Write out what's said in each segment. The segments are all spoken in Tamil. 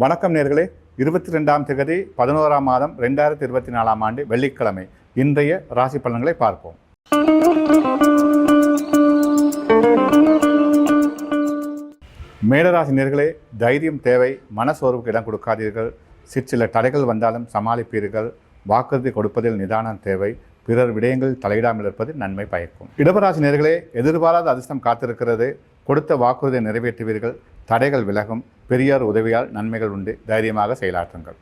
வணக்கம் நேர்களே. இருபத்தி ரெண்டாம் தேதி பதினோராம் மாதம் ரெண்டாயிரத்தி இருபத்தி நாலாம் ஆண்டு வெள்ளிக்கிழமை. இன்றைய ராசி பலன்களை பார்ப்போம். மேடராசி நேர்களே தைரியம் தேவை மனசோர்வுக்கு இடம் கொடுக்காதீர்கள். சிற்சில தடைகள் வந்தாலும் சமாளிப்பீர்கள். வாக்குறுதி கொடுப்பதில் நிதானம் தேவை. பிறர் விடயங்களில் தலையிடாமல் இருப்பது நன்மை பயக்கும். இடபராசி நேர்களே எதிர்பாராத அதிர்ஷ்டம் காத்திருக்கிறது. கொடுத்த வாக்குறுதியை நிறைவேற்றுவீர்கள். தடைகள் விலகும். பெரியார் உதவியால் நன்மைகள் உண்டு. தைரியமாக செயலாற்றுங்கள்.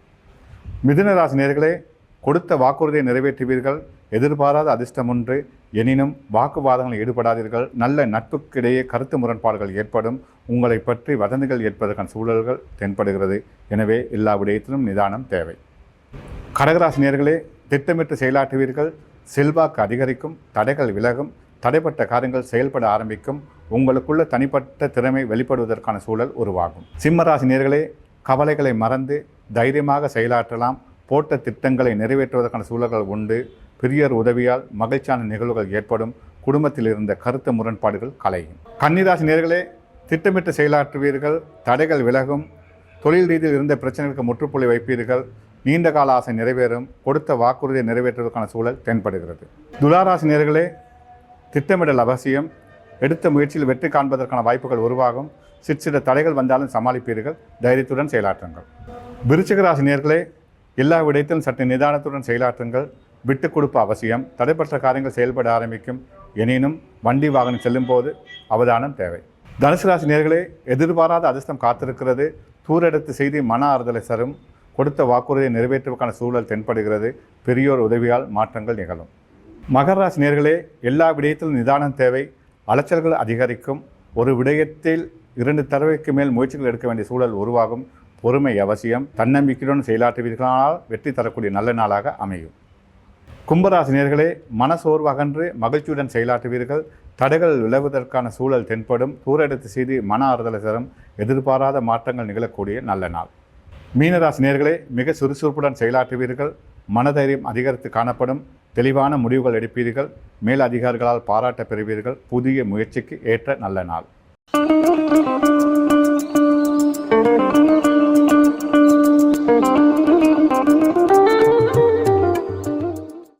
மிதுன நேர்களே கொடுத்த வாக்குறுதியை நிறைவேற்றுவீர்கள். எதிர்பாராத அதிர்ஷ்டம் ஒன்று எனினும் வாக்குவாதங்களில் ஈடுபடாதீர்கள். நல்ல நட்புக்கிடையே கருத்து முரண்பாடுகள் ஏற்படும். உங்களை பற்றி வதந்திகள் ஏற்பதற்கான சூழல்கள் தென்படுகிறது. எனவே எல்லா விடயத்திலும் நிதானம் தேவை. கடகராசி நேர்களே திட்டமிட்டு செயலாற்றுவீர்கள். செல்வாக்கு அதிகரிக்கும். தடைகள் விலகும். தடைப்பட்ட காரியங்கள் செயல்பட ஆரம்பிக்கும். உங்களுக்குள்ள தனிப்பட்ட திறமை வெளிப்படுவதற்கான சூழல் உருவாகும். சிம்மராசி நேர்களே கவலைகளை மறந்து தைரியமாக செயலாற்றலாம். போட்ட திட்டங்களை நிறைவேற்றுவதற்கான சூழல்கள் உண்டு. பெரியர் உதவியால் மகிழ்ச்சியான நிகழ்வுகள் ஏற்படும். குடும்பத்தில் இருந்த கருத்து முரண்பாடுகள் கலையும். கன்னிராசி நேர்களே திட்டமிட்டு செயலாற்றுவீர்கள். தடைகள் விலகும். தொழில் ரீதியில் இருந்த பிரச்சனைகளுக்கு முற்றுப்புள்ளி வைப்பீர்கள். நீண்ட கால ஆசை நிறைவேறும். கொடுத்த வாக்குறுதியை நிறைவேற்றுவதற்கான சூழல் தென்படுகிறது. துளாராசி நேர்களே திட்டமிடல் அவசியம். எடுத்த முயற்சியில் வெற்றி காண்பதற்கான வாய்ப்புகள் உருவாகும். சிற்சில தடைகள் வந்தாலும் சமாளிப்பீர்கள். தைரியத்துடன் செயலாற்றுங்கள். விருச்சிக ராசி நேர்களே எல்லா விடயத்திலும் சற்று நிதானத்துடன் செயலாற்றுங்கள். விட்டு கொடுப்பு அவசியம். தடைப்பட்ட காரியங்கள் செயல்பட ஆரம்பிக்கும். எனினும் வண்டி வாகனம் செல்லும் போது அவதானம் தேவை. தனுசு ராசி நேர்களே எதிர்பாராத அதிர்ஷ்டம் காத்திருக்கிறது. தூரெடுத்து செய்தி மன ஆறுதலை தரும் கொடுத்த வாக்குறுதியை நிறைவேற்றுவதற்கான சூழல் தென்படுகிறது. பெரியோர் உதவியால் மாற்றங்கள் நிகழும். மகராசி நேர்களே எல்லா விடயத்திலும் நிதானம் தேவை. அலைச்சல்கள் அதிகரிக்கும். ஒரு விடயத்தில் இரண்டு தடவைக்கு மேல் முயற்சிகள் எடுக்க வேண்டிய சூழல் உருவாகும். பொறுமை அவசியம். தன்னம்பிக்கையுடன் செயலாற்றுவீர்களானால் வெற்றி தரக்கூடிய நல்ல நாளாக அமையும். கும்பராசினியர்களே மனசோர்வு அகன்று மகிழ்ச்சியுடன் செயலாற்றுவீர்கள். தடைகள் விளைவதற்கான சூழல் தென்படும். தூரெடுத்து செய்து மன ஆறுதலை தரும். எதிர்பாராத மாற்றங்கள் நிகழக்கூடிய நல்ல நாள். மீனராசினியர்களே மிக சுறுசுறுப்புடன் செயலாற்றுவீர்கள். மனதைரியம் அதிகரித்து காணப்படும் தெளிவான முடிவுகள் எடுப்பீர்கள். மேலதிகாரிகளால் பாராட்ட பெறுவீர்கள். புதிய முயற்சிக்கு ஏற்ற நல்ல நாள்.